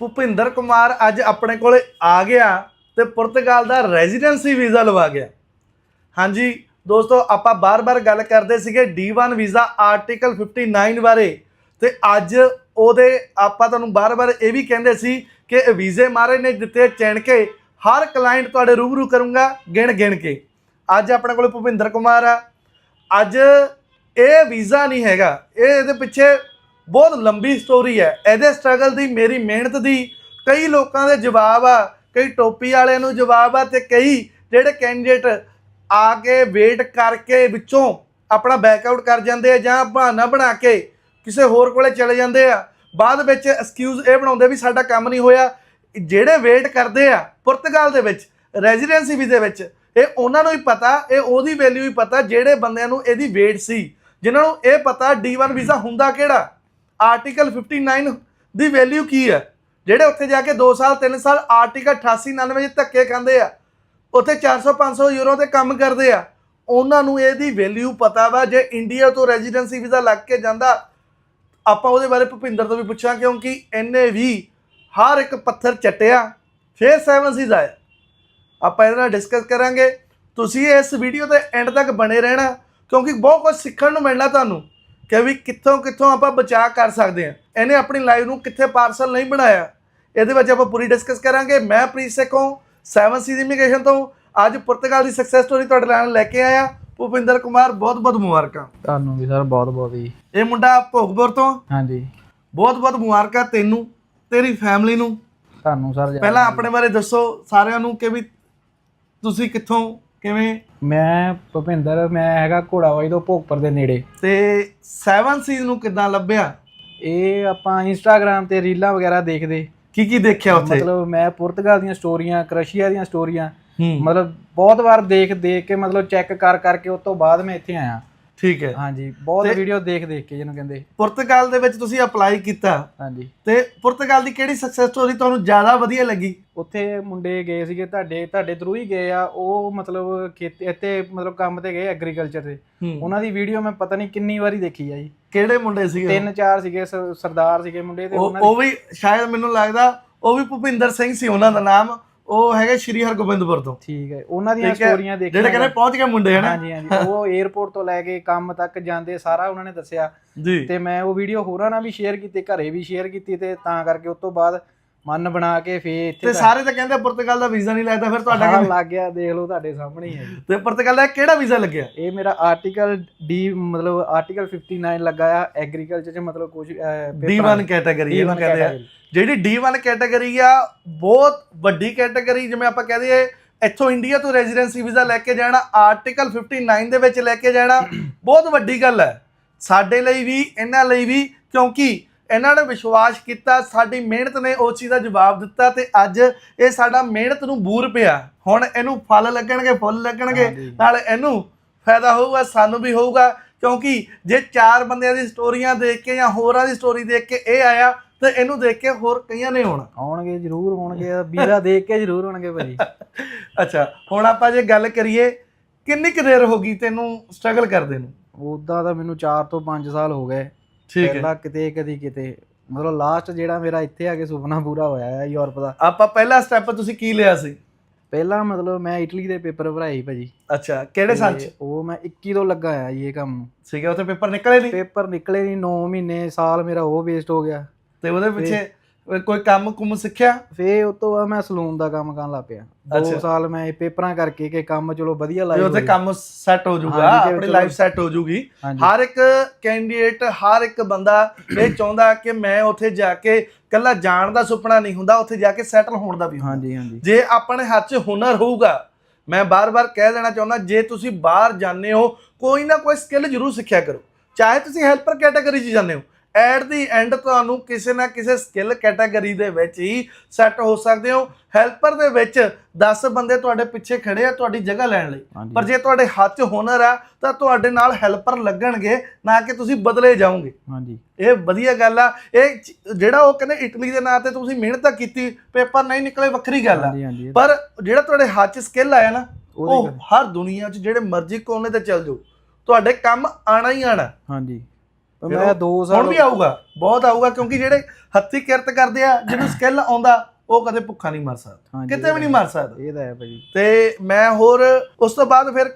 ਭੁਪਿੰਦਰ ਕੁਮਾਰ ਅੱਜ ਆਪਣੇ ਕੋਲੇ ਆ ਗਿਆ ਤੇ ਪੁਰਤਗਾਲ ਦਾ ਰੈਜ਼ੀਡੈਂਸੀ ਵੀਜ਼ਾ ਲਵਾ ਗਿਆ। ਹਾਂਜੀ, ਦੋਸਤੋ, ਆਪਾਂ ਬਾਰ-ਬਾਰ ਗੱਲ ਕਰਦੇ ਸੀਗੇ D1 ਵੀਜ਼ਾ ਆਰਟੀਕਲ 59 ਬਾਰੇ ਤੇ ਅੱਜ ਉਹਦੇ ਆਪਾਂ ਤੁਹਾਨੂੰ ਬਾਰ-ਬਾਰ ਇਹ ਵੀ ਕਹਿੰਦੇ ਸੀ ਕਿ ਵੀਜ਼ੇ ਮਾਰੇ ਨੇ ਦਿੱਤੇ ਚੈਣ ਕੇ ਹਰ ਕਲਾਇੰਟ ਤੁਹਾਡੇ ਰੂਬਰੂ ਕਰੂੰਗਾ ਗਿਣ ਗਿਣ ਕੇ। ਅੱਜ ਆਪਣੇ ਕੋਲ ਭੁਪਿੰਦਰ ਕੁਮਾਰ ਆ। ਅੱਜ ਇਹ ਵੀਜ਼ਾ ਨਹੀਂ ਹੈਗਾ, ਇਹ ਇਹਦੇ ਪਿੱਛੇ ਬਹੁਤ ਲੰਬੀ ਸਟੋਰੀ ਹੈ। ਇਹਦੇ ਸਟਰਗਲ ਦੀ, ਮੇਰੀ ਮਿਹਨਤ ਦੀ, ਕਈ ਲੋਕਾਂ ਦੇ ਜਵਾਬ ਆ, ਕਈ ਟੋਪੀ ਵਾਲਿਆਂ ਨੂੰ ਜਵਾਬ ਆ ਤੇ ਕਈ ਜਿਹੜੇ ਕੈਂਡੀਡੇਟ ਆ ਕੇ ਵੇਟ ਕਰਕੇ ਵਿੱਚੋਂ ਆਪਣਾ ਬੈਕਆਊਟ ਕਰ ਜਾਂਦੇ ਆ ਜਾਂ ਬਹਾਨਾ ਬਣਾ ਕੇ ਕਿਸੇ ਹੋਰ ਕੋਲੇ ਚਲੇ ਜਾਂਦੇ ਆ। ਬਾਅਦ ਵਿੱਚ ਐਕਸਕਿਊਜ਼ ਇਹ ਬਣਾਉਂਦੇ ਵੀ ਸਾਡਾ ਕੰਮ ਨਹੀਂ ਹੋਇਆ। ਜਿਹੜੇ ਵੇਟ ਕਰਦੇ ਆ ਪੁਰਤਗਾਲ ਦੇ ਵਿੱਚ ਰੈਜ਼ੀਡੈਂਸੀ ਵੀਜ਼ੇ ਵਿੱਚ, ਇਹ ਉਹਨਾਂ ਨੂੰ ਹੀ ਪਤਾ, ਇਹ ਉਹਦੀ ਵੈਲਿਊ ਹੀ ਪਤਾ ਜਿਹੜੇ ਬੰਦਿਆਂ ਨੂੰ ਇਹਦੀ ਵੇਟ ਸੀ। ਜਿਨ੍ਹਾਂ ਨੂੰ ਇਹ ਪਤਾ D1 ਵੀਜ਼ਾ ਹੁੰਦਾ ਕਿਹੜਾ? ਆਰਟੀਕਲ 59 ਦੀ ਵੈਲਿਊ ਕੀ ਹੈ? ਜਿਹੜੇ ਉੱਥੇ ਜਾ ਕੇ 2 ਸਾਲ 3 ਸਾਲ ਆਰਟੀਕਲ 88 99 ਵਿੱਚ ਧੱਕੇ ਖਾਂਦੇ ਆ, ਉੱਥੇ 400 500 ਯੂਰੋ ਤੇ ਕੰਮ ਕਰਦੇ ਆ, ਉਹਨਾਂ ਨੂੰ ਇਹਦੀ ਵੈਲਿਊ ਪਤਾ ਵਾ, ਜੇ ਇੰਡੀਆ ਤੋਂ ਰੈਜ਼ੀਡੈਂਸੀ ਵੀਜ਼ਾ ਲੱਗ ਕੇ ਜਾਂਦਾ, ਆਪਾਂ ਉਹਦੇ ਬਾਰੇ ਭੁਪਿੰਦਰ ਤੋਂ ਵੀ ਪੁੱਛਾਂ ਕਿਉਂਕਿ ਇਹਨੇ ਵੀ ਹਰ ਇੱਕ ਪੱਥਰ ਚੱਟਿਆ, ਫਿਰ ਸੈਵਨ ਸੀਜ਼ ਆਇਆ ਆਪਾਂ ਇਹਦੇ ਨਾਲ ਡਿਸਕਸ ਕਰਾਂਗੇ। ਤੁਸੀਂ ਇਸ ਵੀਡੀਓ 'ਤੇ ਐਂਡ ਤੱਕ ਬਣੇ ਰਹਿਣਾ, ਕਿਉਂਕਿ ਬਹੁਤ ਕੁਝ ਸਿੱਖਣ ਨੂੰ ਮਿਲਣਾ ਤੁਹਾਨੂੰ। ਕਿ ਵੀ ਕਿੱਥੋਂ ਕਿੱਥੋਂ ਆਪਾਂ ਬਚਾਅ ਕਰ ਸਕਦੇ ਹਾਂ। ਇਹਨੇ ਆਪਣੀ ਲਾਈਫ ਨੂੰ ਕਿੱਥੇ ਪਾਰਸਲ ਨਹੀਂ ਬਣਾਇਆ। ਇਹਦੇ ਵਿੱਚ ਆਪਾਂ ਪੂਰੀ ਡਿਸਕਸ ਕਰਾਂਗੇ। ਮੈਂ ਪ੍ਰੀਤ ਸੇਖੋਂ 7 ਸੀ ਇਮੀਗ੍ਰੇਸ਼ਨ ਤੋਂ। ਅੱਜ ਪੁਰਤਗਾਲ ਦੀ ਸਕਸੈਸ ਸਟੋਰੀ ਤੁਹਾਡੇ ਨਾਲ ਲੈ ਕੇ ਆਇਆ। ਭੁਪਿੰਦਰ ਕੁਮਾਰ ਬਹੁਤ ਬਹੁਤ ਮੁਬਾਰਕਾਂ। ਤੁਹਾਨੂੰ ਵੀ ਸਰ ਬਹੁਤ ਬਹੁਤ ਜੀ। ਇਹ ਮੁੰਡਾ ਭੋਗਪੁਰ ਤੋਂ। ਹਾਂਜੀ। ਬਹੁਤ ਬਹੁਤ ਮੁਬਾਰਕਾਂ ਤੈਨੂੰ ਤੇਰੀ ਫੈਮਿਲੀ ਨੂੰ। ਤੁਹਾਨੂੰ ਸਰ ਪਹਿਲਾਂ ਆਪਣੇ ਬਾਰੇ ਦੱਸੋ ਸਾਰਿਆਂ ਨੂੰ ਕਿ ਵੀ ਤੁਸੀਂ ਕਿੱਥੋਂ ਕਿਵੇਂ? ਮੈਂ ਭੁਪਿੰਦਰ ਮੈਂ ਹੈਗਾ ਘੋੜਾਵਾਈ ਤੋਂ ਭੋਗਪੁਰ ਦੇ ਨੇੜੇ। ਤੇ 7 ਸੀਜ਼ ਨੂੰ ਕਿੱਦਾਂ ਲੱਭਿਆ? ਇਹ ਆਪਾਂ ਇੰਸਟਾਗ੍ਰam ਤੇ ਰੀਲਾਂ ਵਗੈਰਾ ਦੇਖਦੇ। ਕੀ ਕੀ ਦੇਖਿਆ ਉੱਥੇ? ਮਤਲਬ ਮੈਂ ਪੁਰਤਗਾਲ ਦੀਆਂ ਸਟੋਰੀਆਂ ਕਰਸ਼ੀਆ ਦੀਆਂ ਸਟੋਰੀਆਂ ਮਤਲਬ ਬਹੁਤ ਵਾਰ ਦੇਖ ਦੇਖ ਕੇ ਮਤਲਬ ਚੈੱਕ ਕਰ ਕਰਕੇ ਉਸ ਤੋਂ ਬਾਅਦ ਮੈਂ ਇੱਥੇ ਆਇਆ। ਠੀਕ ਹੈ। ਹਾਂਜੀ ਬਹੁਤ ਤੇ- ਵੀਡੀਓ ਦੇਖ ਦੇਖ ਕੇ ਜਿਹਨੂੰ ਕਹਿੰਦੇ। ਪੁਰਤਗਾਲ ਦੇ ਵਿੱਚ ਤੁਸੀਂ ਅਪਲਾਈ ਕੀਤਾ। ਹਾਂਜੀ। ਤੇ ਪੁਰਤਗਾਲ ਦੀ ਕਿਹੜੀ ਸਕਸੈਸ ਸਟੋਰੀ ਤੁਹਾਨੂੰ ਜ਼ਿਆਦਾ ਵਧੀਆ ਲੱਗੀ? ਉੱਥੇ ਮੁੰਡੇ ਗਏ ਸੀਗੇ ਤੁਹਾਡੇ ਤੁਹਾਡੇ ਥਰੂ ਹੀ ਗਏ ਆ ਉਹ ਮਤਲਬ ਖੇਤੀ ਇੱਥੇ ਮਤਲਬ ਕੰਮ ਤੇ ਗਏ ਐਗਰੀਕਲਚਰ ਦੇ ਹੂੰ। ਉਹਨਾਂ ਦੀ ਵੀਡੀਓ ਮੈਂ ਪਤਾ ਨਹੀਂ ਕਿੰਨੀ ਵਾਰੀ ਦੇਖੀ ਆ ਜੀ। ਕਿਹੜੇ ਮੁੰਡੇ ਸੀਗੇ? ਤਿੰਨ ਚਾਰ ਸੀਗੇ ਸਰਦਾਰ ਸੀਗੇ ਮੁੰਡੇ ਤੇ ਉਹ ਵੀ ਸ਼ਾਇਦ ਮੈਨੂੰ ਲੱਗਦਾ ਉਹ ਵੀ ਭੁਪਿੰਦਰ ਸਿੰਘ ਸੀ ਉਹਨਾਂ ਦਾ ਨਾਮ। ਉਹ ਹੈਗੇ ਸ਼੍ਰੀ ਹਰਗੋਬਿੰਦਪੁਰ ਤੋਂ। ਠੀਕ ਹੈ ਉਹਨਾਂ ਦੀਆਂ ਠੀਕ ਹੈ। ਸਟੋਰੀਆਂ ਦੇਖੀਆਂ ਜਿਹੜੇ ਕਹਿੰਦੇ ਪਹੁੰਚ ਗਏ ਮੁੰਡੇ ਹਨਾ? ਹਾਂਜੀ ਹਾਂਜੀ ਉਹ 에어ਪੋਰਟ ਤੋਂ ਲੈ ਕੇ ਕੰਮ ਤੱਕ ਜਾਂਦੇ ਸਾਰਾ ਉਹਨਾਂ ਨੇ ਦੱਸਿਆ। ਜੀ। ਤੇ ਮੈਂ ਉਹ ਵੀਡੀਓ ਹੋਰਾਂ ਨਾਲ ਵੀ ਸ਼ੇਅਰ ਕੀਤੀ ਘਰੇ ਵੀ ਸ਼ੇਅਰ ਕੀਤੀ ਤੇ ਤਾਂ ਕਰਕੇ ਉਸ ਤੋਂ ਬਾਅਦ ਮਨ ਬਣਾ ਕੇ ਫੇਰ ਇੱਥੇ ਤੇ ਸਾਰੇ ਤਾਂ ਕਹਿੰਦੇ ਪੁਰਤਗਾਲ ਦਾ ਵੀਜ਼ਾ ਨਹੀਂ ਲੱਗਦਾ ਫਿਰ ਤੁਹਾਡਾ ਕਿਵੇਂ? ਲੱਗ ਗਿਆ ਦੇਖ ਲਓ ਤੁਹਾਡੇ ਸਾਹਮਣੇ ਹੀ ਤੇ ਪੁਰਤਗਾਲ ਦਾ ਕਿਹੜਾ ਵੀਜ਼ਾ ਲੱਗਿਆ? ਇਹ ਮੇਰਾ ਆਰਟੀਕਲ ਡੀ ਮਤਲਬ ਆਰਟੀਕਲ 59 ਲੱਗਾ ਆ ਐਗਰੀਕਲਚਰ ਚ ਮਤਲਬ ਕੁਝ D1 ਕੈਟਾਗਰੀ ਇਹਨੂੰ ਕਹਿੰਦੇ ਆ। ਜਿਹੜੀ D1 ਕੈਟਾਗਰੀ ਆ ਬਹੁਤ ਵੱਡੀ ਕੈਟਾਗਰੀ ਜਿਵੇਂ ਆਪਾਂ ਕਹਦੇ ਆ ਇੱਥੋਂ ਇੰਡੀਆ ਤੋਂ ਰੈਜ਼ੀਡੈਂਸੀ ਵੀਜ਼ਾ ਲੈ ਕੇ ਜਾਣਾ ਆਰਟੀਕਲ 59 ਦੇ ਵਿੱਚ ਲੈ ਕੇ ਜਾਣਾ ਬਹੁਤ ਵੱਡੀ ਗੱਲ ਹੈ। ਸਾਡੇ ਲਈ ਵੀ ਇਹਨਾਂ ਲਈ ਵੀ ਕਿਉਂਕਿ ਇਹਨਾਂ ਨੇ ਵਿਸ਼ਵਾਸ ਕੀਤਾ ਸਾਡੀ ਮਿਹਨਤ ਨੇ ਉਸ ਚੀਜ਼ ਦਾ ਜਵਾਬ ਦਿੱਤਾ ਤੇ ਅੱਜ ਇਹ ਸਾਡਾ ਮਿਹਨਤ ਨੂੰ ਬੂਰ ਪਿਆ। ਹੁਣ ਇਹਨੂੰ ਫਲ ਲੱਗਣਗੇ ਫੁੱਲ ਲੱਗਣਗੇ। ਨਾਲ ਇਹਨੂੰ ਫਾਇਦਾ ਹੋਊਗਾ ਸਾਨੂੰ ਵੀ ਹੋਊਗਾ ਕਿਉਂਕਿ ਜੇ ਚਾਰ ਬੰਦਿਆਂ ਦੀ ਸਟੋਰੀਆਂ ਦੇਖ ਕੇ ਜਾਂ ਹੋਰਾਂ ਦੀ ਸਟੋਰੀ ਦੇਖ ਕੇ ਇਹ ਆਇਆ ਤੇ ਇਹਨੂੰ ਦੇਖ ਕੇ ਹੋਰ ਕਈਆਂ ਨੇ ਹੋਣਾ। ਆਉਣਗੇ ਜ਼ਰੂਰ ਹੋਣਗੇ ਵੀਜ਼ਾ ਦੇਖ ਕੇ ਜ਼ਰੂਰ ਹੋਣਗੇ ਭਾਜੀ। ਅੱਛਾ ਹੁਣ ਆਪਾਂ ਜੇ ਗੱਲ ਕਰੀਏ ਕਿੰਨੀ ਕੁ ਦੇਰ ਹੋ ਗਈ ਤੈਨੂੰ ਸਟਰਗਲ ਕਰਦੇ ਨੂੰ? ਉਦਾਂ ਤਾਂ ਮੈਨੂੰ 4 ਤੋਂ 5 ਸਾਲ ਹੋ ਗਏ। ਠੀਕ ਹੈ। ਪਹਿਲਾਂ ਕਿਤੇ ਕਦੀ ਕਿਤੇ। ਮਤਲਬ ਲਾਸਟ ਜਿਹੜਾ ਮੇਰਾ ਇੱਥੇ ਆ ਕੇ ਸੁਪਨਾ ਪੂਰਾ ਹੋਇਆ ਹੈ ਯੂਰਪ ਦਾ। ਆਪਾਂ ਪਹਿਲਾ ਸਟੈਪ ਤੁਸੀਂ ਕੀ ਲਿਆ ਸੀ? ਪਹਿਲਾਂ ਮਤਲਬ ਮੈਂ ਇਟਲੀ ਦੇ ਪੇਪਰ ਭਰਾਈ ਭਾਜੀ। ਅੱਛਾ ਕਿਹੜੇ ਸਾਲ ਚ? ਉਹ ਮੈਂ 21 ਤੋਂ ਲੱਗਾ ਆ ਇਹ ਕੰਮ ਨੂੰ। ਸੀਗਾ ਉੱਥੇ ਪੇਪਰ ਨਿਕਲੇ ਨਹੀਂ ਪੇਪਰ ਨਿਕਲੇ ਨਹੀਂ 9 ਮਹੀਨੇ ਸਾਲ ਮੇਰਾ ਉਹ ਵੇਸਟ ਹੋ ਗਿਆ। ਤੇ ਉਹਦੇ ਪਿੱਛੇ ਕੋਈ ਕੰਮ ਕੁਮ ਸਿੱਖਿਆ? ਫੇ ਉਸ ਤੋਂ ਬਾਅਦ ਮੈਂ ਸਲੂਨ ਦਾ ਕੰਮ ਕਰਨ ਲੱਗ ਪਿਆ। ਅੱਛਾ। 2 ਸਾਲ ਮੈਂ ਇਹ ਪੇਪਰਾਂ ਕਰਕੇ ਕਿ ਕੰਮ ਚਲੋ ਵਧੀਆ ਤੇ ਲਾਈਫ ਉੱਥੇ ਕੰਮ ਸੈੱਟ ਹੋ ਜਾਊਗਾ ਹਾਂਜੀ, ਤੇ ਆਪਣੀ ਚਲੋ- ਲਾਈਫ ਸੈੱਟ ਹੋ ਜਾਊਗੀ। ਹਰ ਇੱਕ ਕੈਂਡੀਡੇਟ ਹਰ ਇੱਕ ਬੰਦਾ ਇਹ ਚਾਹੁੰਦਾ ਕਿ ਮੈਂ ਉੱਥੇ ਜਾ ਕੇ ਕੱਲਾ ਜਾਣ ਦਾ ਸੁਪਨਾ ਨਹੀਂ ਹੁੰਦਾ ਉੱਥੇ ਜਾ ਕੇ ਸੈਟਲ ਹੋਣ ਦਾ ਵੀ ਹੁੰਦਾ। ਹਾਂਜੀ ਹਾਂਜੀ। ਜੇ ਆਪਣੇ ਹੱਥ 'ਚ ਹੁਨਰ ਹੋਊਗਾ ਮੈਂ ਬਾਰ-ਬਾਰ ਕਹਿ ਦੇਣਾ ਚਾਹੁੰਦਾ ਜੇ ਤੁਸੀਂ ਬਾਹਰ ਜਾਂਦੇ ਹੋ ਕੋਈ ਨਾ ਕੋਈ ਸਕਿੱਲ ਜ਼ਰੂਰ ਸਿੱਖਿਆ ਕਰੋ। ਚਾਹੇ ਤੁਸੀਂ ਹੈਲਪਰ ਕੈਟਾਗਰੀ 'ਚ ਜਾਂਦੇ ਹੋ ਐਟ ਦੀ ਐਂਡ ਤੁਹਾਨੂੰ ਕਿਸੇ ਨਾ ਕਿਸੇ ਸਕਿੱਲ ਕੈਟਾਗਰੀ ਦੇ ਵਿੱਚ ਹੀ ਸੈੱਟ ਹੋ ਸਕਦੇ ਹੋ। ਹੈਲਪਰ ਦੇ ਵਿੱਚ 10 ਬੰਦੇ ਤੁਹਾਡੇ ਪਿੱਛੇ ਖੜੇ ਆ ਤੁਹਾਡੀ ਜਗ੍ਹਾ ਲੈਣ ਲਈ। ਪਰ ਜੇ ਤੁਹਾਡੇ ਹੱਥ 'ਚ ਹੁਨਰ ਆ ਤਾਂ ਤੁਹਾਡੇ ਨਾਲ ਹੈਲਪਰ ਲੱਗਣਗੇ ਨਾ ਕਿ ਤੁਸੀਂ ਬਦਲੇ ਜਾਓਗੇ। ਹਾਂਜੀ। ਇਹ ਵਧੀਆ ਗੱਲ ਆ। ਇਹ ਜਿਹੜਾ ਉਹ ਕਹਿੰਦੇ ਇਟਲੀ ਦੇ ਨਾਂ ਤੇ ਤੁਸੀਂ ਮਿਹਨਤ ਤਾਂ ਕੀਤੀ ਪੇਪਰ ਨਹੀਂ ਨਿਕਲੇ ਵੱਖਰੀ ਗੱਲ ਆ। ਪਰ ਜਿਹੜਾ ਤੁਹਾਡੇ ਹੱਥ 'ਚ ਸਕਿੱਲ ਆਇਆ ਨਾ ਉਹ। ਹਰ ਦੁਨੀਆ 'ਚ ਜਿਹੜੇ ਮਰਜ਼ੀ ਕੋਨੇ ਤੇ ਚੱਲ ਜਾਓ ਤੁਹਾਡੇ ਕੰਮ ਆਣਾ ਹੀ ਆਣਾ। ਹਾਂਜੀ। ਫਿਰ ਮੈਂ ਉਹ 2 ਹੁਣ ਸਾਲ ਵੀ ਆਊਗਾ ਬਹੁਤ ਆਊਗਾ ਕਿਉਂਕਿ ਜਿਹੜੇ ਹੱਥੀ ਕਿਰਤ ਕਰਦੇ ਆ ਜਿਹਨੂੰ ਸਕਿੱਲ ਆਉਂਦਾ ਉਹ ਕਦੇ ਭੁੱਖਾ ਨਹੀਂ ਮਰ ਸਕਦਾ ਕਿਤੇ ਵੀ ਨਹੀਂ ਮਰ ਸਕਦਾ। ਇਹ ਤਾਂ ਹੈ ਭਾਜੀ ਤੇ ਮੈਂ ਹੋਰ ਉਸ ਤੋਂ ਬਾਅਦ ਫਿਰ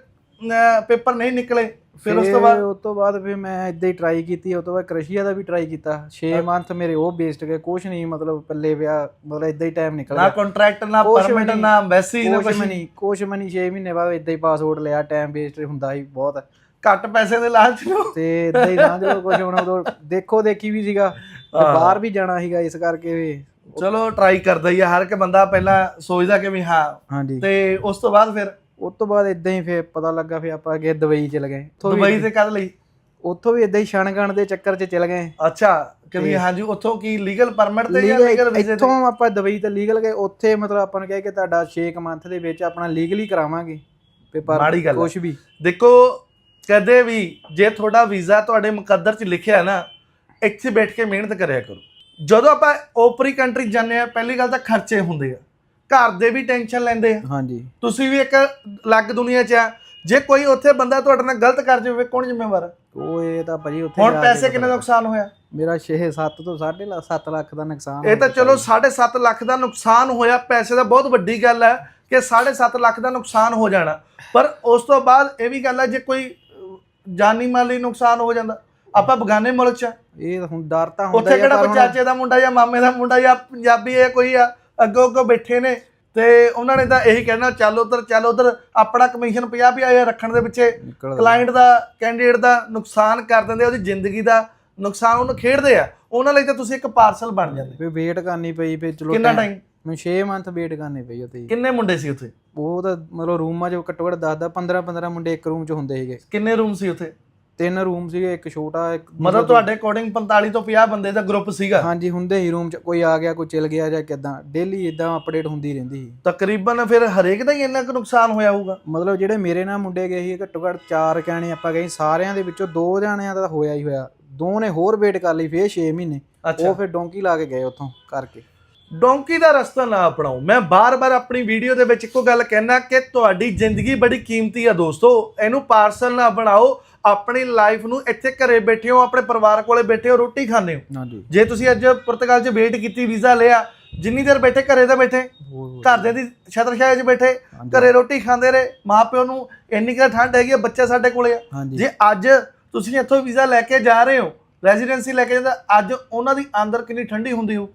ਪੇਪਰ ਨਹੀਂ ਨਿਕਲੇ ਫਿਰ ਉਸ ਤੋਂ ਬਾਅਦ ਉਸ ਤੋਂ ਬਾਅਦ ਫਿਰ ਮੈਂ ਇਦਾਂ ਹੀ ਟਰਾਈ ਕੀਤੀ ਉਸ ਤੋਂ ਬਾਅਦ ਕ੍ਰਸ਼ੀਆ ਦਾ ਵੀ ਟਰਾਈ ਕੀਤਾ। 6 ਮੰਥ ਮੇਰੇ ਉਹ ਬੇਸਡ ਗਏ ਕੁਛ ਨਹੀਂ ਮਤਲਬ ਪੱਲੇ ਪਿਆ ਮਤਲਬ ਇਦਾਂ ਹੀ ਟਾਈਮ ਨਿਕਲ ਨਾ ਕੰਟਰੈਕਟ ਨਾ ਪਰਮਿਟ। ਨਾ ਐਮਬੈਸੀ ਨਾ ਵੀ ਨਹੀਂ ਵੀ ਨਹੀਂ 6 ਮਹੀਨੇ ਬਾਅਦ ਇਦਾਂ ਹੀ ਪਾਸਪੋਰਟ ਲਿਆ ਟਾਈਮ ਵੇਸਟ ਹੁੰਦਾ ਸੀ ਬਹੁਤ। ਘੱਟ ਪੈਸੇ ਦੇ ਲਾਲਚ ਨੂੰ। ਤੇ ਇਦਾਂ ਹੀ ਨਾ ਜਦੋਂ ਕੁਝ ਹੁਣ ਉਦੋਂ ਦੇਖੋ ਦੇਖੀ ਵੀ ਸੀਗਾ। ਤੇ ਹਾਂ। ਬਾਹਰ ਵੀ ਜਾਣਾ ਸੀਗਾ ਇਸ ਕਰਕੇ ਵੀ। ਚਲੋ ਟਰਾਈ ਕਰਦਾ ਹੀ ਆ ਹਰ ਇੱਕ ਬੰਦਾ ਪਹਿਲਾਂ ਸੋਚਦਾ ਕਿ ਵੀ ਹਾਂ। ਹਾਂਜੀ। ਤੇ ਉਸ ਤੋਂ ਬਾਅਦ ਫਿਰ? ਉਸ ਤੋਂ ਬਾਅਦ ਇਦਾਂ ਹੀ ਫਿਰ ਪਤਾ ਲੱਗਾ ਫਿਰ ਆਪਾਂ ਅੱਗੇ ਦੁਬਈ ਚਲ ਗਏ। ਉੱਥੋਂ ਵੀ- ਦੁਬਈ ਤੇ ਕਦ ਲਈ? ਉੱਥੋਂ ਵੀ ਇਦਾਂ ਹੀ ਛਣਗਣ ਦੇ ਚੱਕਰ 'ਚ ਚਲ ਗਏ। ਅੱਛਾ ਕਿ ਵੀ ਤੇ- ਹਾਂਜੀ ਉੱਥੋਂ ਕੀ ਲੀਗਲ ਪਰਮਿਟ ਤੇ ਜਾਂ ਲੀਗਲ ਲੀਗਲ ਵੀਜ਼ੇ ਤੇ? ਇੱਥੋਂ ਆਪਾਂ ਦੁਬਈ ਤੇ ਲੀਗਲ ਗਏ ਉੱਥੇ ਮਤਲਬ ਆਪਾਂ ਨੂੰ ਕਿਹਾ ਕਿ ਤੁਹਾਡਾ 6 ਮੰਥ ਦੇ ਵਿੱਚ ਆਪਣਾ ਲੀਗਲੀ ਕਰਾਵਾਂਗੇ। ਪੇਪਰ ਮਾੜੀ ਗੱਲ ਹੈ। ਕੁਝ ਵੀ। ਦੇਖੋ ਕਦੇ ਵੀ ਜੇ ਤੁਹਾਡਾ ਵੀਜ਼ਾ ਤੁਹਾਡੇ ਮੁਕੱਦਰ 'ਚ ਲਿਖਿਆ ਨਾ ਇੱਥੇ ਬੈਠ ਕੇ ਮਿਹਨਤ ਕਰਿਆ ਕਰੋ। ਜਦੋਂ ਆਪਾਂ ਓਪਰੀ ਕੰਟਰੀ ਜਾਂਦੇ ਆ ਪਹਿਲੀ ਗੱਲ ਤਾਂ ਖਰਚੇ ਹੁੰਦੇ ਆ। ਘਰ ਦੇ ਵੀ ਟੈਨਸ਼ਨ ਲੈਂਦੇ ਆ। ਹਾਂਜੀ। ਤੁਸੀਂ ਵੀ ਇੱਕ ਅਲੱਗ ਦੁਨੀਆ 'ਚ ਆ। ਜੇ ਕੋਈ ਉੱਥੇ ਬੰਦਾ ਤੁਹਾਡੇ ਨਾਲ ਗਲਤ ਕਰ ਜਾਵੇ ਕੌਣ ਜ਼ਿੰਮੇਵਾਰ ਆ? ਉਹ ਇਹ ਤਾਂ ਭਾਜੀ ਉੱਥੇ ਹੁਣ ਜਾ ਕੇ ਪੈਸੇ ਕਿੰਨੇ ਦਾ ਨੁਕਸਾਨ ਹੋਇਆ? ਮੇਰਾ 6 7 ਤੋਂ 7.5 ਲੱਖ ਦਾ ਨੁਕਸਾਨ ਇਹ ਤਾਂ ਚਲੋ ਗਿਆ 7.5 ਲੱਖ ਦਾ ਨੁਕਸਾਨ ਹੋਇਆ ਪੈਸੇ ਦਾ ਬਹੁਤ ਵੱਡੀ ਗੱਲ ਹੈ ਕਿ 7.5 ਲੱਖ ਦਾ ਨੁਕਸਾਨ ਹੋ ਜਾਣਾ। ਪਰ ਉਸ ਤੋਂ ਬਾਅਦ ਇਹ ਵੀ ਗੱਲ ਹੈ ਜੇ ਕੋਈ ਜਾਨੀ ਮਾਲੀ ਨੁਕਸਾਨ ਹੋ ਜਾਂਦਾ ਆਪਾਂ ਬਗਾਨੇ ਮੁਲਕ ਚ ਆ। ਇਹ ਹੁਣ ਡਰ ਤਾਂ ਹੁੰਦਾ ਉੱਥੇ ਹੀ ਆ, ਕਿਹੜਾ ਪਰ ਕੋਈ ਹੁਣ- ਚਾਚੇ ਦਾ ਮੁੰਡਾ ਜਾਂ ਮਾਮੇ ਦਾ ਮੁੰਡਾ ਜਾਂ ਪੰਜਾਬੀ ਹੈ ਕੋਈ ਆ ਅੱਗੋਂ ਅੱਗੋਂ ਬੈਠੇ ਨੇ ਤੇ ਉਹਨਾਂ ਨੇ ਤਾਂ ਇਹੀ ਕਹਿਣਾ ਚੱਲ ਉਧਰ ਚੱਲ ਉਧਰ ਆਪਣਾ ਕਮਿਸ਼ਨ 50 50 ਰੱਖਣ ਦੇ ਪਿੱਛੇ ਨਿਕਲਦਾ। ਕਲਾਇੰਟ ਦਾ ਕੈਂਡੀਡੇਟ ਦਾ ਨੁਕਸਾਨ ਕਰ ਦਿੰਦੇ ਆ, ਉਹਦੀ ਜ਼ਿੰਦਗੀ ਦਾ ਨੁਕਸਾਨ ਉਹਨੂੰ ਖੇਡਦੇ ਆ ਉਹਨਾਂ ਲਈ ਤਾਂ ਤੁਸੀਂ ਇੱਕ ਪਾਰਸਲ ਬਣ ਜਾਂਦੇ ਫਿਰ ਵੇਟ ਕਰਨੀ ਪਈ ਫਿਰ ਚਲੋ ਕਿੰਨਾ ਟਾਈਮ ਮੈਨੂੰ 6 ਮੰਥ ਵੇਟ ਕਰਨੀ ਪਈ ਉੱਥੇ ਜੀ। ਕਿੰਨੇ ਮੁੰਡੇ ਸੀ ਉੱਥੇ ਉਹ ਤਾਂ ਮਤਲਬ ਰੂਮਾਂ 'ਚ ਘੱਟੋ ਘੱਟ 10 10 15 15 ਮੁੰਡੇ ਇੱਕ ਰੂਮ 'ਚ ਹੁੰਦੇ ਸੀਗੇ। ਕਿੰਨੇ ਰੂਮ ਸੀ ਉੱਥੇ? ਤਿੰਨ ਰੂਮ ਸੀਗੇ ਇੱਕ ਛੋਟਾ ਇੱਕ ਮਤਲਬ ਤੁਹਾਡੇ ਅਕੋਰਡਿੰਗ 45 ਤੋਂ 50 ਬੰਦੇ ਦਾ ਗਰੁੱਪ ਸੀਗਾ? ਹਾਂਜੀ ਹੁੰਦੇ ਹੀ ਰੂਮ 'ਚ। ਕੋਈ ਆ ਗਿਆ ਕੋਈ ਚਲ ਗਿਆ ਜਾਂ ਕਿਦਾਂ। ਡੇਲੀ ਇਦਾਂ ਅਪਡੇਟ ਹੁੰਦੀ ਰਹਿੰਦੀ ਸੀ। ਤਕਰੀਬਨ ਫਿਰ ਹਰੇਕ ਦਾ ਹੀ ਇੰਨਾ ਕੁ ਨੁਕਸਾਨ ਹੋਇਆ ਹੋਊਗਾ? ਮਤਲਬ ਜਿਹੜੇ ਮੇਰੇ ਨਾਲ ਮੁੰਡੇ ਗਏ ਸੀ ਘੱਟੋ ਘੱਟ ਚਾਰ ਕਹਿਣੇ ਆਪਾਂ ਗਏ ਸਾਰਿਆਂ ਦੇ ਵਿੱਚੋਂ ਦੋ ਜਾਣਿਆਂ ਦਾ ਹੋਇਆ ਹੀ ਹੋਇਆ। ਦੋ ਨੇ ਹੋਰ ਵੇਟ ਕਰ ਲਈ ਫੇਰ 6 ਮਹੀਨੇ। ਉਹ ਫਿਰ ਡੋਂਕੀ ਲਾ ਕੇ ਗਏ ਉੱਥੋਂ ਕਰਕੇ। ਡੋਂਕੀ ਦਾ ਰਸਤਾ ਨਾ ਅਪਣਾਓ। ਮੈਂ ਬਾਰ-ਬਾਰ ਆਪਣੀ ਵੀਡੀਓ ਦੇ ਵਿੱਚ ਇੱਕੋ ਗੱਲ ਕਹਿਣਾ ਕਿ ਤੁਹਾਡੀ ਜ਼ਿੰਦਗੀ ਬੜੀ ਕੀਮਤੀ ਆ ਦੋਸਤੋ। ਇਹਨੂੰ ਪਾਰਸਲ ਨਾ ਬਣਾਓ। ਆਪਣੀ ਲਾਈਫ ਨੂੰ ਇੱਥੇ ਘਰੇ ਬੈਠੇ ਹੋ ਆਪਣੇ ਪਰਿਵਾਰ ਕੋਲੇ ਬੈਠੇ ਹੋ ਰੋਟੀ ਖਾਂਦੇ ਹੋ। ਜੇ ਤੁਸੀਂ ਅੱਜ ਪੁਰਤਗਾਲ 'ਚ ਵੇਟ ਕੀਤੀ ਵੀਜ਼ਾ ਲਿਆ ਜਿੰਨੀ ਦੇਰ ਬੈਠੇ ਘਰੇ ਤਾਂ ਬੈਠੇ। ਘਰਦਿਆਂ ਦੀ ਛਤਰਛਾਇਆ 'ਚ ਬੈਠੇ। ਘਰੇ ਰੋਟੀ ਖਾਂਦੇ ਰਹੇ। ਮਾਪਿਓ ਨੂੰ ਇੰਨੀ ਕੁ ਠੰਡ ਹੈਗੀ ਆ ਬੱਚਾ ਸਾਡੇ ਕੋਲੇ ਆ। ਜੇ ਅੱਜ ਤੁਸੀਂ ਇੱਥੋਂ ਵੀਜ਼ਾ ਲੈ ਕੇ ਜਾ ਰਹੇ ਹੋ ਰੈਜ਼ੀਡੈਂਸੀ ਲੈ ਕੇ ਜਾਂਦਾ ਅੱਜ ਉਹਨਾਂ ਦੀ ਅੰਦਰ ਕਿੰਨੀ ਠੰਡੀ ਹੁੰਦੀ ਹੋ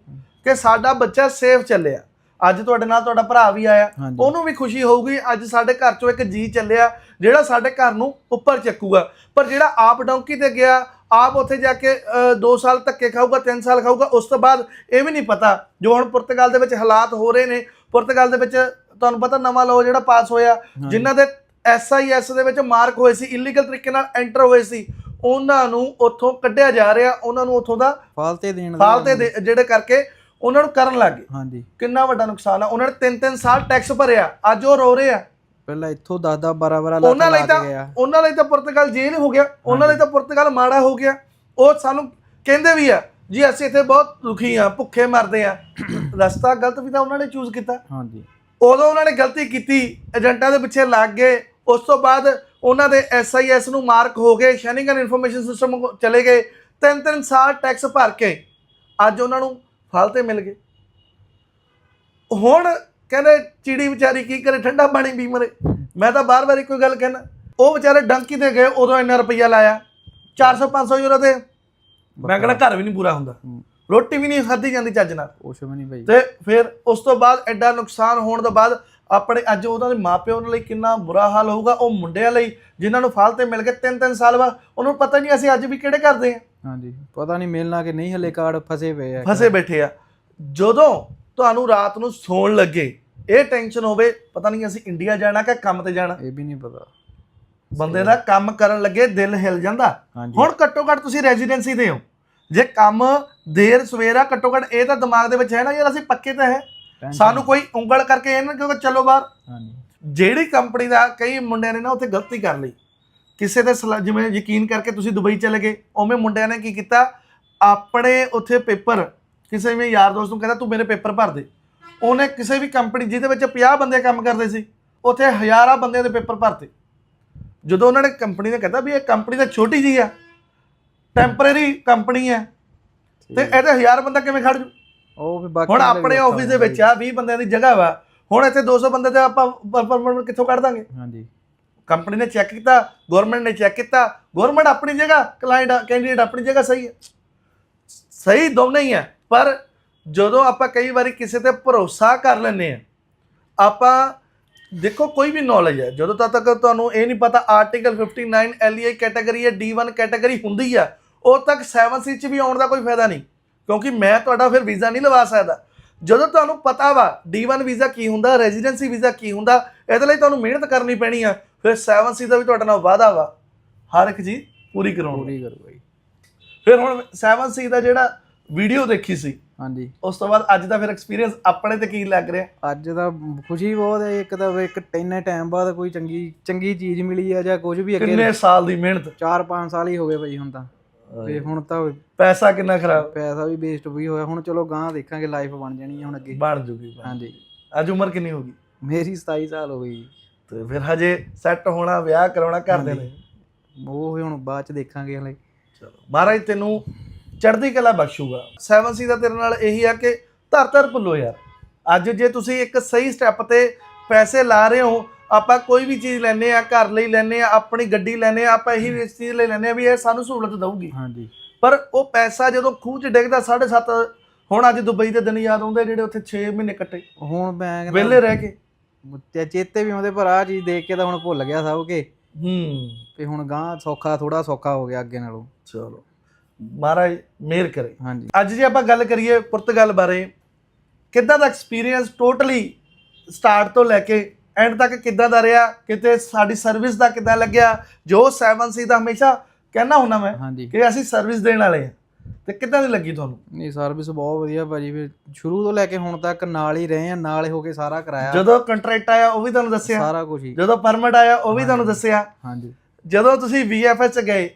ਕਿ ਸਾਡਾ ਬੱਚਾ ਸੇਫ ਚੱਲਿਆ। ਅੱਜ ਤੁਹਾਡੇ ਨਾਲ ਤੁਹਾਡਾ ਭਰਾ ਵੀ ਆਇਆ। ਉਹਨੂੰ ਵੀ ਖੁਸ਼ੀ ਹੋਊਗੀ ਅੱਜ ਸਾਡੇ ਘਰ ਚੋਂ ਇੱਕ ਜੀ ਚੱਲਿਆ ਜਿਹੜਾ ਸਾਡੇ ਘਰ ਨੂੰ ਉੱਪਰ ਚੱਕੂਗਾ। ਪਰ ਜਿਹੜਾ ਆਪ ਡੌਂਕੀ ਤੇ ਗਿਆ ਆਪ ਉੱਥੇ ਜਾ ਕੇ 2 ਸਾਲ ਧੱਕੇ ਖਾਊਗਾ 3 ਸਾਲ ਖਾਊਗਾ ਉਸ ਤੋਂ ਬਾਅਦ ਇਹ ਵੀ ਨਹੀਂ ਪਤਾ ਜੋ ਹੁਣ ਪੁਰਤਗਾਲ ਦੇ ਵਿੱਚ ਹਾਲਾਤ ਹੋ ਰਹੇ ਨੇ। ਪੁਰਤਗਾਲ ਦੇ ਵਿੱਚ ਤੁਹਾਨੂੰ ਪਤਾ ਨਵਾਂ ਲਾਅ ਜਿਹੜਾ ਪਾਸ ਹੋਇਆ ਜਿਨ੍ਹਾਂ ਦੇ ਐਸਆਈਐਸ ਦੇ ਵਿੱਚ ਮਾਰਕ ਹੋਏ ਸੀ ਇਲੀਗਲ ਤਰੀਕੇ ਨਾਲ ਐਂਟਰ ਹੋਏ ਸੀ। ਉਹਨਾਂ ਨੂੰ ਉੱਥੋਂ ਕੱਢਿਆ ਜਾ ਰਿਹਾ ਉਹਨਾਂ ਨੂੰ ਉੱਥੋਂ ਦਾ ਫਾਲਤੇ ਦੇਣ ਦਾ ਫਾਲਤੇ ਜਿਹੜੇ ਕਰਕੇ ਉਹਨਾਂ ਨੂੰ ਕਰਨ ਲੱਗ ਗਏ। ਹਾਂਜੀ। ਕਿੰਨਾ ਵੱਡਾ ਨੁਕਸਾਨ ਆ। ਉਹਨਾਂ ਨੇ ਤਿੰਨ ਤਿੰਨ ਸਾਲ ਟੈਕਸ ਭਰਿਆ। ਅੱਜ ਉਹ ਰੋ ਰਹੇ ਆ। ਪਹਿਲਾਂ ਇੱਥੋਂ 10 10 12 12 ਲੱਖ ਲਈ ਤਾਂ ਉਹਨਾਂ ਲਈ ਤਾਂ ਪੁਰਤਗਾਲ ਜੇਲ੍ਹ ਹੋ ਗਿਆ। ਉਹਨਾਂ ਲਈ ਤਾਂ ਪੁਰਤਗਾਲ ਮਾੜਾ ਹੋ ਗਿਆ। ਉਹ ਸਾਨੂੰ ਕਹਿੰਦੇ ਵੀ ਆ ਜੀ ਅਸੀਂ ਇੱਥੇ ਬਹੁਤ ਦੁਖੀ ਆ ਭੁੱਖੇ ਮਰਦੇ ਆ। ਰਸਤਾ ਗਲਤ ਵੀ ਤਾਂ ਉਹਨਾਂ ਨੇ ਚੂਜ਼ ਕੀਤਾ। ਹਾਂਜੀ। ਉਦੋਂ ਉਹਨਾਂ ਨੇ ਗਲਤੀ ਕੀਤੀ ਏਜੰਟਾਂ ਦੇ ਪਿੱਛੇ ਲੱਗ ਗਏ। ਉਸ ਤੋਂ ਬਾਅਦ ਉਹਨਾਂ ਦੇ ਐਸਆਈਐਸ ਨੂੰ ਮਾਰਕ ਹੋ ਗਏ। ਸ਼ੈਨਿੰਗਨ ਇਨਫੋਰਮੇਸ਼ਨ ਸਿਸਟਮ ਚਲੇ ਗਏ। ਤਿੰਨ ਤਿੰਨ ਸਾਲ ਟੈਕਸ ਭਰ ਕੇ ਅੱਜ ਉਹਨਾਂ ਨੂੰ ਫਾਲਤੇ ਮਿਲ ਗਏ। ਹੁਣ ਕਹਿੰਦੇ ਚਿੜੀ ਵਿਚਾਰੀ ਕੀ ਕਰੇ ਠੰਡਾ ਪਾਣੀ ਪੀ ਮਰੇ। ਮੈਂ ਤਾਂ ਬਾਰ-ਬਾਰ ਇੱਕੋ ਗੱਲ ਕਹਿਣਾ ਉਹ ਵਿਚਾਰੇ ਡੰਕੀ ਤੇ ਗਏ ਉਦੋਂ ਇੰਨਾ ਰੁਪਈਆ ਲਾਇਆ। 400 500 ਯੂਰੋ ਤੇ ਮੈਂ ਕਹਿੰਦਾ ਘਰ ਵੀ ਨਹੀਂ ਪੂਰਾ ਹੁੰਦਾ। ਰੋਟੀ ਵੀ ਨਹੀਂ ਖਾਧੀ ਜਾਂਦੀ ਚੱਜ ਨਾਲ। ਕੁਛ ਵੀ ਨਹੀਂ ਭਾਈ ਤੇ ਫਿਰ ਉਸ ਤੋਂ ਬਾਅਦ ਐਡਾ ਨੁਕਸਾਨ ਹੋਣ ਤੋਂ ਬਾਅਦ ਆਪਣੇ ਅੱਜ ਉਹਨਾਂ ਦੇ ਮਾਪਿਆਂ ਲਈ ਕਿੰਨਾ ਬੁਰਾ ਹਾਲ ਹੋਊਗਾ ਉਹ ਮੁੰਡਿਆਂ ਲਈ ਜਿਨ੍ਹਾਂ ਨੂੰ ਫਾਲਤੇ ਮਿਲ ਗਏ ਤਿੰਨ ਤਿੰਨ ਸਾਲ ਬਾਅਦ ਉਹਨੂੰ ਪਤਾ ਨਹੀਂ ਅਸੀਂ ਅੱਜ ਵੀ ਕਿਹੜੇ ਕਰਦੇ ਆ ਹਾਂਜੀ। ਪਤਾ ਨਹੀਂ ਮਿਲਣਾ ਕਿ ਨਹੀਂ ਹਲੇ ਕਾਰਡ ਫਸੇ ਪਏ ਆ। ਫਸੇ ਬੈਠੇ ਆ। ਜਦੋਂ ਤੁਹਾਨੂੰ ਰਾਤ ਨੂੰ ਸੌਣ ਲੱਗੇ ਇਹ ਟੈਨਸ਼ਨ ਹੋਵੇ ਪਤਾ ਨਹੀਂ ਅਸੀਂ ਇੰਡੀਆ ਜਾਣਾ ਕਿ ਕੰਮ ਤੇ ਜਾਣਾ। ਇਹ ਵੀ ਨਹੀਂ ਪਤਾ। ਬੰਦੇ ਦਾ ਕੰਮ ਕਰਨ ਲੱਗੇ ਦਿਲ ਹਿਲ ਜਾਂਦਾ। ਹੁਣ ਘੱਟੋ ਘੱਟ ਤੁਸੀਂ ਰੈਜ਼ੀਡੈਂਸੀ ਤੇ ਹੋ। ਜੇ ਕੰਮ ਦੇਰ ਸਵੇਰਾ ਘੱਟੋ ਘੱਟ ਇਹ ਤਾਂ ਦਿਮਾਗ ਦੇ ਵਿੱਚ ਹੈ ਨਾ ਯਾਰ ਅਸੀਂ ਪੱਕੇ ਤਾਂ ਹੈ। ਸਾਨੂੰ ਕੋਈ ਉਂਗਲ ਕਰਕੇ ਇਹ ਨਾ ਕਿਉਂਕਿ ਚਲੋ ਬਾਹਰ। ਹਾਂਜੀ। ਜਿਹੜੀ ਕੰਪਨੀ ਦਾ ਕਈ ਮੁੰਡਿਆਂ ਨੇ ਨਾ ਉੱਥੇ ਗਲਤੀ ਕਰ ਲਈ। ਕਿਸੇ ਦੇ ਸਲਾ- ਜਿਵੇਂ ਯਕੀਨ ਕਰਕੇ ਤੁਸੀਂ ਦੁਬਈ ਚਲੇ ਗਏ ਉਵੇਂ ਮੁੰਡਿਆਂ ਨੇ ਕੀ ਕੀਤਾ? ਆਪਣੇ ਉੱਥੇ ਪੇਪਰ ਕਿਸੇ ਵੀ ਯਾਰ ਦੋਸਤ ਨੂੰ ਕਹਿੰਦਾ ਤੂੰ ਮੇਰੇ ਪੇਪਰ ਭਰ ਦੇ। ਉਹਨੇ ਕਿਸੇ ਵੀ ਕੰਪਨੀ ਜਿਹਦੇ ਵਿੱਚ 50 ਬੰਦੇ ਕੰਮ ਕਰਦੇ ਸੀ ਉੱਥੇ ਹਜ਼ਾਰਾਂ ਬੰਦਿਆਂ ਦੇ ਪੇਪਰ ਭਰਤੇ। ਜਦੋਂ ਉਹਨਾਂ ਨੇ ਕੰਪਨੀ ਨੇ ਕਹਿੰਦਾ ਵੀ ਇਹ ਕੰਪਨੀ ਤਾਂ ਛੋਟੀ ਜੀ ਆ ਟੈਂਪਰੇਰੀ ਕੰਪਨੀ ਹੈ ਤੇ ਇਹਦੇ ਹਜ਼ਾਰ ਬੰਦਾ ਕਿਵੇਂ ਖੜ ਜੂ? ਉਹ ਵੀ ਬਾਕੀ ਹੁਣ ਵੀ ਆਪਣੇ ਔਖਾ ਆਫਿਸ ਦੇ ਵਿੱਚ ਆ 20 ਬੰਦਿਆਂ ਦੀ ਜਗ੍ਹਾ ਵਾ ਹੁਣ ਇੱਥੇ 200 ਬੰਦੇ ਤੇ ਆਪਾਂ ਪਰਮਨੈਂਟ ਕਿੱਥੋਂ ਕੱਢ ਦਾਂਗੇ? ਹਾਂਜੀ। ਕੰਪਨੀ ਨੇ ਚੈੱਕ ਕੀਤਾ ਗਵਰਨਮੈਂਟ ਨੇ ਚੈੱਕ ਕੀਤਾ ਗਵਰਨਮੈਂਟ ਆਪਣੀ ਜਗ੍ਹਾ ਕਲਾਇੰਟ ਕੈਂਡੀਡੇਟ ਆਪਣੀ ਜਗ੍ਹਾ ਸਹੀ ਹੈ। ਸਹੀ ਦੋਨੇ ਹੀ ਹੈ, ਪਰ ਜਦੋਂ ਆਪਾਂ ਕਈ ਵਾਰੀ ਕਿਸੇ ਤੇ ਭਰੋਸਾ ਕਰ ਲੈਂਦੇ ਆ ਆਪਾਂ ਦੇਖੋ ਕੋਈ ਵੀ ਨੌਲੇਜ ਹੈ, ਜਦੋਂ ਤੱਕ ਤੁਹਾਨੂੰ ਇਹ ਨਹੀਂ ਪਤਾ ਆਰਟੀਕਲ 59 ਐਲਈਆਈ ਕੈਟਾਗਰੀ ਹੈ D1 ਕੈਟਾਗਰੀ ਹੁੰਦੀ ਆ ਉਦੋਂ ਤੱਕ 7C ਚ ਵੀ ਆਉਣ ਦਾ ਕੋਈ ਫਾਇਦਾ ਨਹੀਂ, ਕਿਉਂਕਿ ਮੈਂ ਤੁਹਾਡਾ ਫਿਰ ਵੀਜ਼ਾ ਨਹੀਂ ਲਵਾ ਸਕਦਾ। ਜਦੋਂ ਤੁਹਾਨੂੰ ਪਤਾ ਵਾ D1 ਵੀਜ਼ਾ ਕੀ ਹੁੰਦਾ ਰੈਜ਼ੀਡੈਂਸੀ ਵੀਜ਼ਾ ਕੀ ਹੁੰਦਾ, ਇਹਦੇ ਲਈ ਤੁਹਾਨੂੰ ਮਿਹਨਤ ਕਰਨੀ ਪੈਣੀ ਆ ਫਿਰ 7C ਦਾ ਵੀ ਤੁਹਾਡੇ ਨਾਲ ਵਾਅਦਾ ਵਾ। ਹਰ ਇੱਕ ਚੀਜ਼ ਪੂਰੀ ਕਰਾਉਣੀ। ਪੂਰੀ ਕਰੋ ਬਾਈ। ਫਿਰ ਹੁਣ 7C ਦਾ ਜਿਹੜਾ ਵੀਡੀਓ ਦੇਖੀ ਸੀ ਹਾਂਜੀ। ਉਸ ਤੋਂ ਬਾਅਦ ਅੱਜ ਦਾ ਫਿਰ ਐਕਸਪੀਰੀਅੰਸ ਆਪਣੇ ਤੇ ਕੀ ਲੱਗ ਰਿਹਾ? ਅੱਜ ਦਾ ਖੁਸ਼ੀ ਬਹੁਤ ਹੈ ਇੱਕ ਤਾਂ ਇੱਕ ਇੰਨੇ ਟਾਈਮ ਬਾਅਦ ਕੋਈ ਚੰਗੀ ਚੰਗੀ ਚੀਜ਼ ਮਿਲੀ ਆ ਜਾਂ ਕੁਝ ਵੀ ਅੱਗੇ ਕਿੰਨੇ ਸਾਲ ਦੀ ਮਿਹਨਤ? 4-5 ਸਾਲ ਹੀ ਹੋ ਗਏ ਬਈ ਹੁਣ ਤਾਂ। ਤੇ ਹੁਣ ਤਾਂ ਪੈਸਾ ਕਿੰਨਾ ਖਰਾਬ? ਪੈਸਾ ਵੀ ਵੇਸਟ ਵੀ ਹੋਇਆ। ਹੁਣ ਚਲੋ ਗਾਂ ਦੇਖਾਂਗੇ ਲਾਈਫ ਬਣ ਜਾਣੀ ਹੈ ਹੁਣ ਅੱਗੇ। ਬਣ ਜੂਗੀ ਹਾਂਜੀ। ਅੱਜ ਉਮਰ ਕਿੰਨੀ ਹੋ ਗਈ? ਮੇਰੀ 27 ਸਾਲ ਹੋ ਗਈ ਤੇ ਫਿਰ ਹਜੇ ਸੈੱਟ ਹੋਣਾ ਵਿਆਹ ਕਰਾਉਣਾ ਕਰਦੇ ਨੇ ਉਹ ਹੁਣ ਬਾਅਦ ਚ ਦੇਖਾਂਗੇ ਹਲੇ। ਚਲੋ ਮਹਾਰਾਜ ਤੈਨੂੰ ਚੜ੍ਹਦੀ ਕਲਾ ਬਖਸ਼ੂਗਾ। 7C ਦਾ ਤੇਰੇ ਨਾਲ ਇਹੀ ਆ ਕਿ ਧਰ ਧਰ ਭੁੱਲੋ ਯਾਰ। ਅੱਜ ਜੇ ਤੁਸੀਂ ਇੱਕ ਸਹੀ ਸਟੈਪ ਤੇ ਪੈਸੇ ਲਾ ਰਹੇ ਹੋ ਆਪਾਂ ਕੋਈ ਵੀ ਚੀਜ਼ ਲੈਨੇ ਆ ਘਰ ਲਈ ਲੈਨੇ ਆ ਆਪਣੀ ਗੱਡੀ ਲੈਨੇ ਆ ਆਪਾਂ ਇਹੀ ਇਸ ਚੀਜ਼ ਲਈ ਲੈਨੇ ਆ ਵੀ ਇਹ ਸਾਨੂੰ ਸਹੂਲਤ ਦਊਗੀ। ਹਾਂਜੀ। ਪਰ ਉਹ ਪੈਸਾ ਜਦੋਂ ਖੂਹ 'ਚ ਡਿੱਗਦਾ 7.5 ਹੁਣ ਅੱਜ ਦੁਬਈ ਦੇ ਦਿਨ ਯਾਦ ਆਉਂਦੇ ਜਿਹੜੇ ਉੱਥੇ 6 ਮਹੀਨੇ ਕੱਟੇ। ਹੁਣ ਮੈਂ ਵਿਹਲੇ ਰਹਿ ਕੇ। ਤੇ ਚੇਤੇ ਵੀ ਆਉਂਦੇ ਪਰ ਆ ਚੀਜ਼ ਦੇਖ ਕੇ ਤਾਂ ਹੁਣ ਭੁੱਲ ਗਿਆ ਸਭ ਕੇ ਹੂੰ। ਤੇ ਹੁਣ ਗਾਂ ਸੌਖਾ ਥੋੜਾ ਸੌਖਾ ਹੋ ਗਿਆ ਅੱਗੇ ਨਾਲੋਂ। ਚਲੋ। ਮਹਾਰਾਜ ਮਿਹਰ ਕਰੇ। ਹਾਂਜੀ। ਅੱਜ ਜੇ ਆਪਾਂ ਗੱਲ ਕਰੀਏ ਪੁਰਤਗਾਲ ਬਾਰੇ ਕਿੱਦਾਂ ਦਾ ਐਕਸਪੀਰੀਅੰਸ ਟੋਟਲੀ ਸਟਾਰਟ ਤੋਂ ਲੈ ਕੇ ਐਂਡ ਤੱਕ ਕਿੱਦਾਂ ਦਾ ਰਿਹਾ? ਕਿਤੇ ਸਾਡੀ ਸਰਵਿਸ ਦਾ ਕਿੱਦਾਂ ਲੱਗਿਆ? ਜੋ 7C ਦਾ ਹਮੇਸ਼ਾ ਕਹਿਣਾ ਹੁੰਦਾ ਮੈਂ ਕਿ ਅਸੀਂ ਸਰਵਿਸ ਦੇਣ ਵਾਲੇ ਆ ਤੇ ਕਿੱਦਾਂ ਦੀ ਲੱਗੀ ਤੁਹਾਨੂੰ? ਨਹੀਂ ਸਰਵਿਸ ਬਹੁਤ ਵਧੀਆ ਭਾਜੀ। ਫਿਰ ਸ਼ੁਰੂ ਤੋਂ ਲੈ ਕੇ ਹੁਣ ਤੱਕ ਨਾਲ ਹੀ ਰਹੇ ਆ ਨਾਲ ਹੀ ਕੇ ਸਾਰਾ ਕਰਾਇਆ। ਜਦੋਂ ਕੰਟਰੈਕਟ ਆਇਆ ਉਹ ਵੀ ਤੁਹਾਨੂੰ ਦੱਸਿਆ? ਸਾਰਾ ਕੁਝ ਹੀ। ਜਦੋਂ ਪਰਮਿਟ ਆਇਆ ਉਹ ਵੀ ਤੁਹਾਨੂੰ ਦੱਸਿਆ? ਹਾਂਜੀ। ਜਦੋਂ ਤੁਸੀਂ VFS ਚ ਗਏ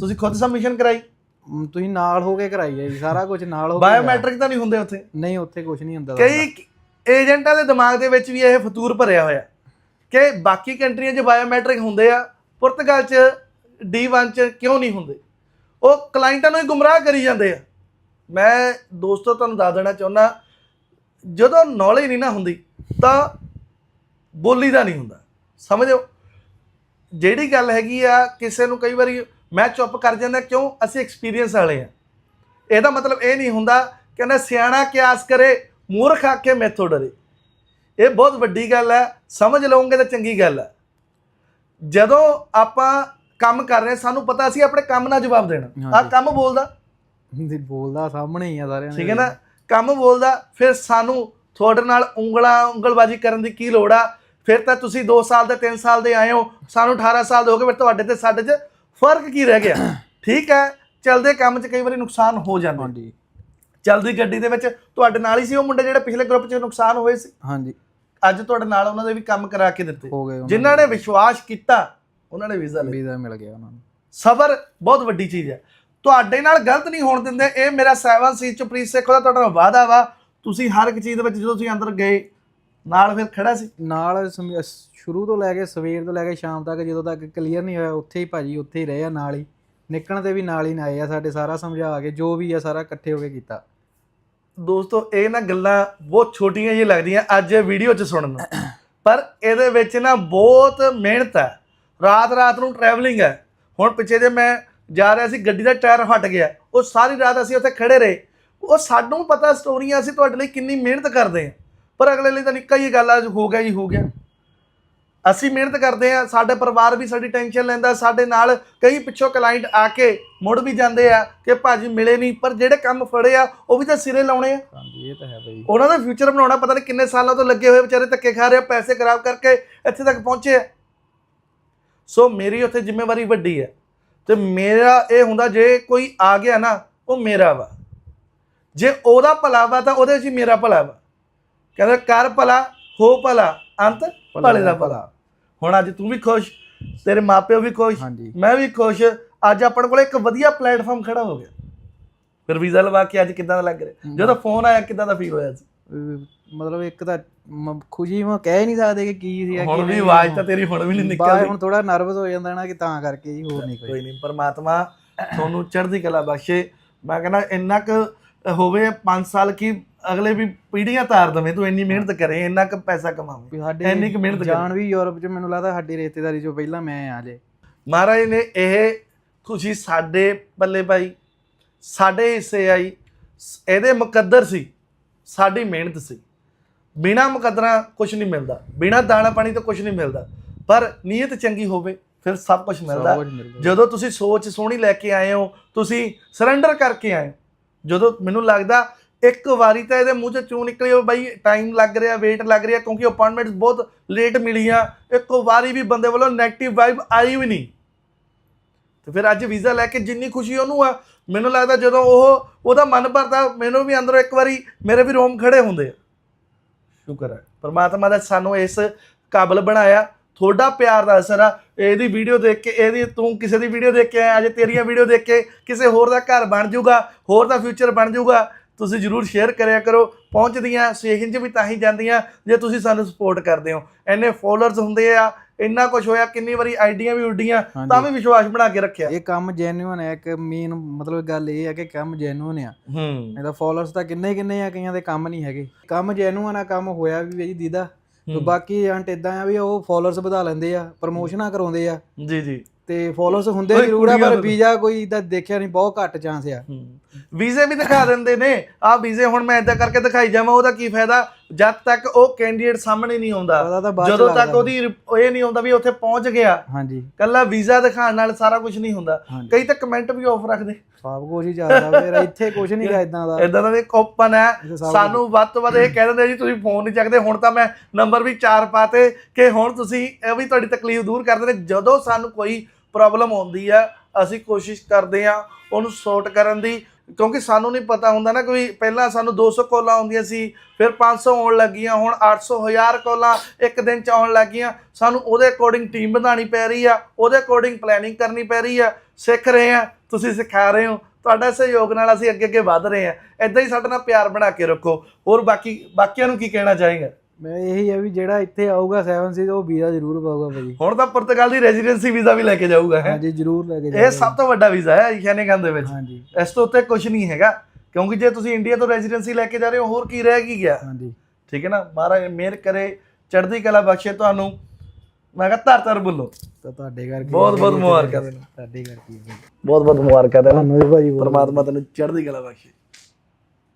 ਤੁਸੀਂ ਖੁਦ ਸਬਮਿਸ਼ਨ ਕਰਾਈ? ਮ, ਤੁਸੀਂ ਨਾਲ ਹੋ ਕੇ ਕਰਾਈ ਹੈ ਜੀ ਸਾਰਾ ਕੁਝ ਨਾਲ ਹੋ ਕੇ ਕਰਾਇਆ। ਬਾਇਓਮੈਟ੍ਰਿਕ ਤਾਂ ਨਹੀਂ ਹੁੰਦੇ ਉੱਥੇ? ਨਹੀਂ ਉੱਥੇ ਕੁਝ ਨਹੀਂ ਹੁੰਦਾ ਕਈ ਏਜੰਟਾਂ ਦੇ ਦਿਮਾਗ ਦੇ ਵਿੱਚ ਵੀ ਇਹ ਫਤੂਰ ਭਰਿਆ ਹੋਇਆ। ਕਿ ਬਾਕੀ ਕੰਟਰੀਆਂ 'ਚ ਬਾਇਓਮੈਟ੍ਰਿਕ ਹੁੰਦੇ ਆ ਪੁਰਤਗਾਲ 'ਚ D1 'ਚ ਕਿਉਂ ਨਹੀਂ ਹੁੰਦੇ? ਉਹ ਕਲਾਇੰਟਾਂ ਨੂੰ ਹੀ ਗੁੰਮਰਾਹ ਕਰੀ ਜਾਂਦੇ ਆ। ਮੈਂ ਦੋਸਤੋ, ਤੁਹਾਨੂੰ ਦੱਸ ਦੇਣਾ ਚਾਹੁੰਦਾ, ਜਦੋਂ ਨੌਲੇਜ ਨਹੀਂ ਨਾ ਹੁੰਦੀ, ਤਾਂ ਬੋਲੀ ਦਾ ਨਹੀਂ ਹੁੰਦਾ। ਸਮਝੋ ਜਿਹੜੀ ਗੱਲ ਹੈਗੀ ਆ, ਕਿਸੇ ਨੂੰ ਕਈ ਵਾਰੀ ਮੈਂ ਚੁੱਪ ਕਰ ਜਾਂਦਾ, ਕਿਉਂ? ਅਸੀਂ ਐਕਸਪੀਰੀਅੰਸ ਵਾਲੇ ਆ। ਇਹਦਾ ਮਤਲਬ ਇਹ ਨਹੀਂ ਹੁੰਦਾ ਕਹਿੰਦਾ ਸਿਆਣਾ ਕਿਆਸ ਕਰੇ, ਮੂਰਖ ਆਖੇ ਮੈਥੋਂ ਡਰੇ। ਇਹ ਬਹੁਤ ਵੱਡੀ ਗੱਲ ਹੈ ਸਮਝ ਲਓਗੇ ਤਾਂ ਚੰਗੀ ਗੱਲ ਹੈ ਜਦੋਂ ਆਪਾਂ ਕੰਮ ਕਰ ਰਹੇ ਸਾਨੂੰ ਪਤਾ ਅਸੀਂ ਆਪਣੇ ਕੰਮ ਨਾਲ ਜਵਾਬ ਦੇਣਾ। ਆ। ਕੰਮ ਬੋਲਦਾ। ਦੀ ਬੋਲਦਾ ਸਾਹਮਣੇ ਹੀ ਆ ਸਾਰਿਆਂ ਦੇ। ਠੀਕ ਹੈ ਨਾ? ਕੰਮ ਬੋਲਦਾ ਫਿਰ ਸਾਨੂੰ ਤੁਹਾਡੇ ਨਾਲ ਉਂਗਲਾਂ ਉਂਗਲਬਾਜੀ ਕਰਨ ਦੀ ਕੀ ਲੋੜ ਆ? ਫਿਰ ਤਾਂ ਤੁਸੀਂ 2 ਸਾਲ ਦੇ 3 ਸਾਲ ਦੇ ਆਏ ਹੋ ਸਾਨੂੰ 18 ਸਾਲ ਦੇ ਹੋ ਗਏ ਫਿਰ ਤੁਹਾਡੇ ਤੇ ਸਾਡੇ 'ਚ ਫ਼ਰਕ ਕੀ ਰਹਿ ਗਿਆ? ਠੀਕ ਹੈ ਚਲਦੇ ਕੰਮ 'ਚ ਕਈ ਵਾਰੀ ਨੁਕਸਾਨ ਹੋ ਜਾਂਦਾ। ਹਾਂਜੀ। ਚਲਦੀ ਗੱਡੀ ਦੇ ਵਿੱਚ ਤੁਹਾਡੇ ਨਾਲ ਹੀ ਸੀ ਉਹ ਮੁੰਡੇ ਜਿਹੜੇ ਪਿਛਲੇ ਗਰੁੱਪ 'ਚ ਨੁਕਸਾਨ ਹੋਏ ਸੀ? ਹਾਂਜੀ। ਅੱਜ ਤੁਹਾਡੇ ਨਾਲ ਉਹਨਾਂ ਦੇ ਵੀ ਕੰਮ ਕਰਾ ਕੇ ਦਿੱਤੇ। ਜਿਨ੍ਹਾਂ ਨੇ ਵਿਸ਼ਵਾਸ ਕੀਤਾ ਉਹਨਾਂ ਨੇ ਵੀਜ਼ਾ ਵੀਜ਼ਾ ਮਿਲ ਗਿਆ ਉਹਨਾਂ ਨੂੰ। ਸਬਰ ਬਹੁਤ ਵੱਡੀ ਚੀਜ਼ ਹੈ। ਤੁਹਾਡੇ ਨਾਲ ਗਲਤ ਨਹੀਂ ਹੋਣ ਦਿੰਦੇ। ਇਹ ਮੇਰਾ 7C ਚ ਪ੍ਰੀਤ ਸੇਖੋ ਦਾ ਤੁਹਾਡਾ ਵਾਅਦਾ ਵਾ। ਤੁਸੀਂ ਹਰ ਇੱਕ ਚੀਜ਼ ਦੇ ਵਿੱਚ ਜਦੋਂ ਤੁਸੀਂ ਅੰਦਰ ਗਏ ਨਾਲ ਫਿਰ ਖੜਾ ਸੀ? ਨਾਲ ਸ਼ੁਰੂ ਤੋਂ ਲੈ ਕੇ ਸਵੇਰ ਤੋਂ ਲੈ ਕੇ ਸ਼ਾਮ ਤੱਕ ਜਦੋਂ ਤੱਕ ਕਲੀਅਰ ਨਹੀਂ ਹੋਇਆ ਉੱਥੇ ਹੀ ਭਾਜੀ ਉੱਥੇ ਹੀ ਰਹੇ ਆ ਨਾਲ ਹੀ। ਨਿਕਲਣ ਤੇ ਵੀ ਨਾਲ ਹੀ ਨਾ ਆਏ ਆ ਸਾਡੇ ਸਾਰਾ ਸਮਝਾ ਕੇ ਜੋ ਵੀ ਆ ਸਾਰਾ ਇਕੱਠੇ ਹੋ ਕੇ ਕੀਤਾ। ਦੋਸਤੋ ਇਹ ਨਾ ਗੱਲਾਂ ਬਹੁਤ ਛੋਟੀਆਂ ਜਿਹੀਆਂ ਲੱਗਦੀਆਂ ਅੱਜ ਵੀਡੀਓ 'ਚ ਸੁਣਨ ਨੂੰ। ਪਰ ਇਹਦੇ ਵਿੱਚ ਨਾ ਬਹੁਤ ਮਿਹਨਤ ਹੈ। ਰਾਤ ਰਾਤ ਨੂੰ ਟਰੈਵਲਿੰਗ ਹੈ। ਹੁਣ ਪਿੱਛੇ ਜੇ ਮੈਂ ਜਾ ਰਿਹਾ ਸੀ ਗੱਡੀ ਦਾ ਟਾਇਰ ਫਟ ਗਿਆ। ਉਹ ਸਾਰੀ ਰਾਤ ਅਸੀਂ ਉੱਥੇ ਖੜੇ ਰਹੇ। ਉਹ ਸਾਨੂੰ ਪਤਾ ਸਟੋਰੀਆਂ ਅਸੀਂ ਤੁਹਾਡੇ ਲਈ ਕਿੰਨੀ ਮਿਹਨਤ ਕਰਦੇ ਹਾਂ। ਪਰ ਅਗਲੇ ਲਈ ਤਾਂ ਨਿੱਕਾ ਹੀ ਗੱਲ ਆ ਹੋ ਗਿਆ ਜੀ ਹੋ ਗਿਆ। ਅਸੀਂ ਮਿਹਨਤ ਕਰਦੇ ਆ ਸਾਡੇ ਪਰਿਵਾਰ ਵੀ ਸਾਡੀ ਟੈਨਸ਼ਨ ਲੈਂਦਾ ਸਾਡੇ ਨਾਲ ਕਈ ਪਿੱਛੋਂ ਕਲਾਇੰਟ ਆ ਕੇ ਮੁੜ ਵੀ ਜਾਂਦੇ ਆ ਕਿ ਭਾਜੀ ਮਿਲੇ ਨਹੀਂ ਪਰ ਜਿਹੜੇ ਕੰਮ ਫੜੇ ਆ ਉਹ ਵੀ ਤਾਂ ਸਿਰੇ ਲਾਉਣੇ ਆ। ਹਾਂਜੀ ਇਹ ਤਾਂ ਹੈ ਭਾਈ ਉਹਨਾਂ ਦਾ ਫਿਊਚਰ ਬਣਾਉਣਾ ਪਤਾ ਨਹੀਂ ਕਿੰਨੇ ਸਾਲਾਂ ਤੋਂ ਲੱਗੇ ਹੋਏ ਵਿਚਾਰੇ ਧੱਕੇ ਖਾ ਰਹੇ ਆ ਪੈਸੇ ਖਰਾਬ ਕਰਕੇ ਇੱਥੇ ਤੱਕ ਪਹੁੰਚੇ ਆ। ਸੋ ਮੇਰੀ ਉੱਥੇ ਜ਼ਿੰਮੇਵਾਰੀ ਵੱਡੀ ਹੈ। ਤੇ ਮੇਰਾ ਇਹ ਹੁੰਦਾ ਜੇ ਕੋਈ ਆ ਗਿਆ ਨਾ ਉਹ ਮੇਰਾ ਵਾ। ਜੇ ਉਹਦਾ ਭਲਾ ਵਾ ਤਾਂ ਉਹਦੇ 'ਚ ਹੀ ਮੇਰਾ ਭਲਾ ਵਾ। ਕਹਿੰਦਾ ਕਰ ਭਲਾ ਹੋ ਭਲਾ ਅੰਤ ਭਲੇ ਦਾ ਭਲਾ। ਹੁਣ ਅੱਜ ਤੂੰ ਵੀ ਖੁਸ਼ ਤੇਰੇ ਮਾਪਿਓ ਵੀ ਖੁਸ਼ ਮੈਂ ਵੀ ਖੁਸ਼ ਅੱਜ ਆਪਣੇ ਕੋਲ ਇੱਕ ਵਧੀਆ ਪਲੇਟਫਾਰਮ ਖੜਾ ਹੋ ਗਿਆ। ਫਿਰ ਵੀਜ਼ਾ ਲਵਾ ਕੇ ਅੱਜ ਕਿੱਦਾਂ ਦਾ ਲੱਗ ਰਿਹਾ? ਜਦੋਂ ਫੋਨ ਆਇਆ ਕਿੱਦਾਂ ਦਾ ਫੀਲ ਹੋਇਆ ਸੀ? ਮਤਲਬ ਇੱਕ ਤਾਂ ਮ- ਖੁਸ਼ੀ ਮੈਂ ਕਹਿ ਨਹੀਂ ਸਕਦੇ ਕਿ ਕੀ ਸੀਗਾ ਹੁਣ ਵੀ। ਆਵਾਜ਼ ਤਾਂ ਤੇਰੀ ਹੁਣ ਵੀ ਨਹੀਂ ਬਾਹਰ ਨਿਕਲਦੀ। ਹੁਣ ਥੋੜਾ ਨਰਵਸ ਹੋ ਜਾਂਦਾ ਨਾ ਕਿ ਤਾਂ ਕਰਕੇ ਜੀ ਹੋਰ ਨਹੀਂ ਕੋਈ। ਕੋਈ ਨਹੀਂ ਪਰਮਾਤਮਾ ਤੁਹਾਨੂੰ ਚੜ੍ਹਦੀ ਕਲਾ ਬਖਸ਼ੇ। ਮੈਂ ਕਹਿੰਦਾ ਇੰਨਾ ਕੁ ਹੋਵੇ 5 ਸਾਲ ਕੀ ਅਗਲੇ ਵੀ ਪੀੜ੍ਹੀਆਂ ਤਾਰ ਦਵੇਂ ਤੂੰ ਇੰਨੀ ਮਿਹਨਤ ਕਰੇ ਇੰਨਾ ਕੁ ਪੈਸਾ ਕਮਾਵੇਂ ਵੀ ਸਾਡੇ ਇੰਨੀ ਕੁ ਮਿਹਨਤ ਜਾਣ ਵੀ ਯੂਰਪ 'ਚ ਮੈਨੂੰ ਲੱਗਦਾ ਸਾਡੀ ਰਿਸ਼ਤੇਦਾਰੀ 'ਚੋਂ ਪਹਿਲਾਂ ਮੈਂ ਆ ਜੇ। ਮਹਾਰਾਜ ਨੇ ਇਹ ਖੁਸ਼ੀ ਸਾਡੇ ਬੱਲੇ ਭਾਈ ਸਾਡੇ ਹਿੱਸੇ ਆਈ ਸ- ਇਹਦੇ ਮੁਕੱਦਰ ਸੀ ਸਾਡੀ ਮਿਹਨਤ ਸੀ। ਬਿਨਾ ਮੁਕੱਦਰਾਂ ਕੁਝ ਨਹੀਂ ਮਿਲਦਾ ਬਿਨਾ ਦਾਣਾ ਪਾਣੀ ਤੋਂ ਕੁਝ ਨਹੀਂ ਮਿਲਦਾ। ਪਰ ਨੀਅਤ ਚੰਗੀ ਹੋਵੇ ਫਿਰ ਸਭ ਕੁਝ ਮਿਲਦਾ। ਜਦੋਂ ਤੁਸੀਂ ਸੋਚ ਸੋਹਣੀ ਲੈ ਕੇ ਆਏ ਹੋ ਤੁਸੀਂ ਸਰੈਂਡਰ ਕਰਕੇ ਆਏ। ਜਦੋਂ ਮੈਨੂੰ ਲੱਗਦਾ ਇੱਕ ਵਾਰੀ ਤਾਂ ਇਹਦੇ ਮੂੰਹ 'ਚ ਚੂੰ ਨਿਕਲੀ ਹੋ ਬਾਈ ਟਾਈਮ ਲੱਗ ਰਿਹਾ ਵੇਟ ਲੱਗ ਰਿਹਾ ਕਿਉਂਕਿ ਅਪਾਇੰਟਮੈਂਟਸ ਬਹੁਤ ਲੇਟ ਮਿਲੀਆਂ। ਇੱਕ ਵਾਰੀ ਵੀ ਬੰਦੇ ਵੱਲੋਂ 네ਗੇਟਿਵ ਵਾਈਬ ਆਈ ਵੀ ਨਹੀਂ। ਤੇ ਫਿਰ ਅੱਜ ਵੀਜ਼ਾ ਲੈ ਕੇ ਜਿੰਨੀ ਖੁਸ਼ੀ ਉਹਨੂੰ ਆ ਮੈਨੂੰ ਲੱਗਦਾ ਜਦੋਂ ਉਹ ਉਹਦਾ ਮਨ ਭਰਦਾ ਮੈਨੂੰ ਵੀ ਅੰਦਰੋਂ ਇੱਕ ਵਾਰੀ ਮੇਰੇ ਵੀ ਰੋਮ ਖੜੇ ਹੁੰਦੇ ਆ। ਸ਼ੁਕਰ ਹੈ। ਪਰਮਾਤਮਾ ਦਾ ਸਾਨੂੰ ਇਸ ਕਾਬਲ ਬਣਾਇਆ। ਤੁਹਾਡਾ ਪਿਆਰ ਦਾ ਅਸਰ ਆ। ਇਹਦੀ ਵੀਡੀਓ ਦੇਖ ਕੇ, ਇਹਦੀ ਤੂੰ ਕਿਸੇ ਦੀ ਵੀਡੀਓ ਦੇਖ ਕੇ ਆਇਆ ਜੇ ਤੇਰੀਆਂ ਵੀਡੀਓ ਦੇਖ ਕੇ ਕਿਸੇ ਹੋਰ ਦਾ ਘਰ ਬਣ ਜਾਊਗਾ, ਹੋਰ ਦਾ ਫਿਊਚਰ ਬਣ ਜਾਊਗਾ। ਤੁਸੀਂ ਜਰੂਰ ਸ਼ੇਅਰ ਕਰਿਆ ਕਰੋ ਪਹੁੰਚਦੀਆਂ 'ਚ ਵੀ ਤਾਂ ਹੀ ਜਾਂਦੀਆਂ ਜੇ ਤੁਸੀਂ ਸਾਨੂੰ ਸਪੋਰਟ ਕਰਦੇ ਹੋ। ਇੰਨੇ ਫੋਲੋਅਰਸ ਹੁੰਦੇ ਆ ਇੰਨਾ ਕੁਝ ਹੋਇਆ ਕਿੰਨੀ ਵਾਰੀ ਆਈਡੀਆਂ ਵੀ ਉੱਡੀਆਂ। ਤਾਂ ਵੀ ਵਿਸ਼ਵਾਸ ਬਣਾ ਕੇ ਰੱਖਿਆ। ਇਹ ਕੰਮ ਜੈਨੂਇਨ ਹੈ ਇੱਕ ਮੇਨ ਮਤਲਬ ਗੱਲ ਇਹ ਹੈ ਕਿ ਕੰਮ ਜੈਨੂਇਨ ਆ। ਹੂੰ। ਨਹੀਂ ਤਾਂ ਫੋਲੋਅਰਸ ਤਾਂ ਕਿੰਨੇ ਕਿੰਨੇ ਆ ਕਈਆਂ ਦੇ ਕੰਮ ਨਹੀਂ ਹੈਗੇ। ਕੰਮ ਜੈਨੂਇਨ ਆ ਕੰਮ ਹੋਇਆ ਵੀ ਜੀ ਦੀਦਾ। ਤੇ। ਬਾਕੀ ਏਜੰਟ ਇਦਾਂ ਆ ਵੀ ਉਹ ਫੋਲੋਅਰਸ ਵਧਾ ਲੈਂਦੇ ਆ ਪ੍ਰਮੋਸ਼ਨਾਂ ਕਰਾਉਂਦੇ ਆ। ਜੀ ਜੀ। ਤੇ ਫੋਲੋਅਰਸ ਹੁੰਦੇ ਜ਼ਰੂਰ ਆ ਪਰ ਵੀਜ਼ਾ ਕੋਈ ਇਦਾਂ ਦੇਖਿਆ ਨਹੀਂ ਬਹੁਤ ਘੱਟ ਚਾਂਸ ਆ। ਵੀਜ਼ੇ ਵੀ ਦਿਖਾ ਦਿੰਦੇ ਨੇ। ਆ ਵੀਜ਼ੇ ਹੁਣ ਮੈਂ ਇਦਾਂ ਕਰਕੇ ਦਿਖਾਈ ਜਾਵਾਂ ਉਹਦਾ ਕੀ ਫਾਇਦਾ? ਜਦ ਤੱਕ ਉਹ ਕੈਂਡੀਡੇਟ ਸਾਹਮਣੇ ਨਹੀਂ ਆਉਂਦਾ ਜਦੋਂ ਤੱਕ। ਉਹਦੀ ਇਹ ਨਹੀਂ ਆਉਂਦਾ ਵੀ ਉੱਥੇ ਪਹੁੰਚ ਗਿਆ। ਹਾਂਜੀ। ਕੱਲਾ ਵੀਜ਼ਾ ਦਿਖਾਉਣ ਨਾਲ ਸਾਰਾ ਕੁਝ ਨਹੀਂ ਹੁੰਦਾ। ਕਈ ਤਾਂ ਕਮੈਂਟ ਵੀ ਆਫ ਰੱਖਦੇ। ਸਭ ਕੁਝ ਹੀ ਚੱਲਦਾ ਫਿਰ ਇੱਥੇ ਕੁਝ ਨਹੀਂ ਗਾ ਇਦਾਂ ਦਾ। ਇਦਾਂ ਦਾ ਇੱਕ ਓਪਨ ਹੈ। ਸਾਨੂੰ ਵੱਧ ਤੋਂ ਵੱਧ ਇਹ ਕਹਿ ਦਿੰਦੇ ਜੀ ਤੁਸੀਂ ਫੋਨ ਨਹੀਂ ਚੱਕਦੇ। ਹੁਣ ਤਾਂ ਮੈਂ ਨੰਬਰ ਵੀ ਚਾਰ ਪਾਤੇ ਕਿ ਹੁਣ ਤੁਸੀਂ ਇਹ ਵੀ ਤੁਹਾਡੀ ਤਕਲੀਫ ਦੂਰ ਕਰਦੇ ਨੇ ਜਦੋਂ ਸਾਨੂੰ ਕੋਈ ਪ੍ਰੋਬਲਮ ਆਉਂਦੀ ਆ ਅਸੀਂ ਕੋਸ਼ਿਸ਼ ਕਰਦੇ ਆ ਉਹਨੂੰ ਸੌਰਟ ਕਰਨ ਦੀ। ਕਿਉਂਕਿ ਸਾਨੂੰ ਨਹੀਂ ਪਤਾ ਹੁੰਦਾ ਨਾ ਕੋਈ ਪਹਿਲਾਂ ਸਾਨੂੰ 200 ਕਾਲਾਂ ਆਉਂਦੀਆਂ ਸੀ, ਫਿਰ 500 ਆਉਣ ਲੱਗੀਆਂ, ਹੁਣ 800 1000 ਕਾਲਾਂ ਇੱਕ ਦਿਨ ਚ ਆਉਣ ਲੱਗੀਆਂ। ਸਾਨੂੰ ਉਹਦੇ ਅਕੋਰਡਿੰਗ ਟੀਮ ਬਣਾਉਣੀ ਪੈ ਰਹੀ ਆ, ਉਹਦੇ ਅਕੋਰਡਿੰਗ ਪਲੈਨਿੰਗ ਕਰਨੀ ਪੈ ਰਹੀ ਆ। ਸਿੱਖ ਰਹੇ ਆ, ਤੁਸੀਂ ਸਿਖਾ ਰਹੇ ਹੋ। ਤੁਹਾਡਾ ਸਹਿਯੋਗ ਨਾਲ ਅਸੀਂ ਅੱਗੇ ਅੱਗੇ ਵਧ ਰਹੇ ਆ। ਇਦਾਂ ਹੀ ਸਾਡੇ ਨਾਲ ਪਿਆਰ ਬਣਾ ਕੇ ਰੱਖੋ। ਹੋਰ ਬਾਕੀ, ਬਾਕੀਆਂ ਨੂੰ ਕੀ ਕਹਿਣਾ ਚਾਹੇਗਾ? ਮੈਂ ਇਹੀ ਹੈ ਵੀ ਜਿਹੜਾ ਇੱਥੇ ਆਊਗਾ 7 ਸੀ ਉਹ ਵੀਜ਼ਾ ਜ਼ਰੂਰ ਪਾਊਗਾ ਭਾਜੀ। ਹੁਣ ਤਾਂ ਪੁਰਤਗਾਲ ਦੀ ਰੈਜ਼ੀਡੈਂਸੀ ਵੀਜ਼ਾ ਵੀ ਲੈ ਕੇ ਜਾਊਗਾ ਹੈ? ਹਾਂਜੀ ਜ਼ਰੂਰ ਲੈ ਕੇ ਇਹ ਜਾਊਗਾ। ਸਭ ਤੋਂ ਵੱਡਾ ਵੀਜ਼ਾ ਹੈ ਈਸ਼ਾਨੇਗੰਜ ਦੇ ਵਿੱਚ। ਹਾਂਜੀ। ਇਸ ਤੋਂ ਉੱਤੇ ਕੁਝ ਨਹੀਂ ਹੈਗਾ ਕਿਉਂਕਿ ਜੇ ਤੁਸੀਂ ਇੰਡੀਆ ਤੋਂ ਰੈਜ਼ੀਡੈਂਸੀ ਲੈ ਕੇ ਜਾ ਰਹੇ ਹੋ ਹੋਰ ਕੀ ਰਹਿ ਕੀ ਗਿਆ? ਹਾਂਜੀ। ਠੀਕ ਹੈ ਨਾ? ਮਹਾਰਾਜ ਮਿਹਰ ਕਰੇ ਚੜ੍ਹਦੀ ਕਲਾ ਬਖਸ਼ੇ ਤੁਹਾਨੂੰ। ਮੈਂ ਕਿਹਾ ਧਰ ਧਰ ਬੋਲੋ। ਤਾਂ ਤੁਹਾਡੇ ਕਰਕੇ ਬਹੁਤ ਬਹੁਤ ਮੁਬਾਰਕਾਂ। ਤੁਹਾਡੇ ਕਰਕੇ। ਬਹੁਤ ਬਹੁਤ ਮੁਬਾਰਕਾਂ ਤੁਹਾਨੂੰ ਵੀ ਭਾਜੀ ਪਰਮਾਤਮਾ ਤੈਨੂੰ ਚੜ੍ਹਦੀ ਕਲਾ ਬਖਸ਼ੇ।